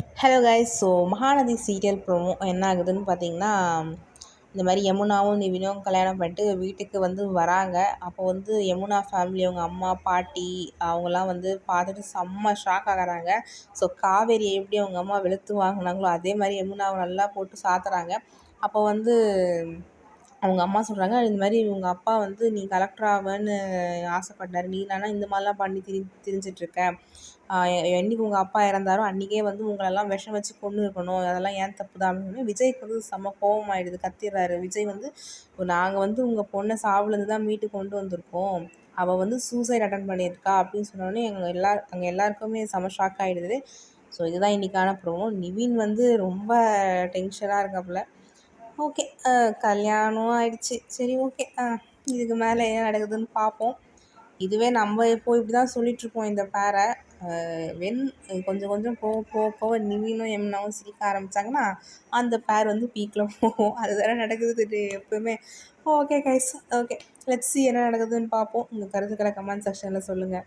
Hello guys so Mahanadi serial promo என்ன ஆகுதுன்னு பார்த்தீங்கன்னா இந்த மாதிரி யமுனாவும் நிவினும் கல்யாணம் பண்ணிட்டு வீட்டுக்கு வந்து வராங்க. அப்போ வந்து யமுனா ஃபேமிலி அவங்க அம்மா பாட்டி அவங்கெல்லாம் வந்து பார்த்துட்டு செம்ம ஷாக் ஆகிறாங்க. ஸோ காவேரியை எப்படி அவங்க அம்மா வெளுத்து வாங்கினாங்களோ அதே மாதிரி யமுனாவை நல்லா போட்டு சாத்துறாங்க. அப்போ வந்து அவங்க அம்மா சொல்கிறாங்க இந்த மாதிரி உங்கள் அப்பா வந்து நீ கலெக்டர் ஆவேன்னு ஆசைப்பட்டார். நீ இல்லைனா இந்த மாதிரிலாம் பண்ணி திரி திரிஞ்சிட்ருக்க. என்றைக்கு உங்கள் அப்பா இறந்தாரோ அன்றைக்கே வந்து உங்களெல்லாம் விஷம் வச்சு கொண்டு இருக்கணும். அதெல்லாம் ஏன் தப்பு தான் அப்படின்னு விஜய்க்கு வந்து செம்ம கோபமாயிடுது கத்திடுறாரு. விஜய் வந்து நாங்கள் வந்து உங்கள் பொண்ணை சாவுலேருந்து தான் மீட்டு கொண்டு வந்திருக்கோம். அவள் வந்து சூசைட் அட்டன் பண்ணியிருக்கா. அப்படின்னு சொன்னோடனே எங்கள் எல்லா அங்கே எல்லாருக்குமே செம ஷாக் ஆகிடுது ஸோ இதுதான் இன்றைக்கான ப்ரோமோ நிவின் வந்து ரொம்ப டென்ஷனாக இருக்காப்புல. ஓகே கல்யாணம் ஆயிடுச்சு சரி ஓகே இதுக்கு மேலே என்ன நடக்குதுன்னு பார்ப்போம் இதுவே நம்ம இப்போ இப்படி தான் சொல்லிகிட்ருப்போம் இந்த பேரை வென் கொஞ்சம் கொஞ்சம் போக போக போக நிவினும் எம்னாவும் சிரிக்க ஆரம்பித்தாங்கன்னா அந்த பேர் வந்து பீக்கில் போகும் அதுதானே நடக்குது எப்போவுமே ஓகே கைஸ் ஓகே லெட்ஸ் என்ன நடக்குதுன்னு பார்ப்போம் உங்கள் கருத்துக்களை கமெண்ட் செக்ஷனில் சொல்லுங்கள்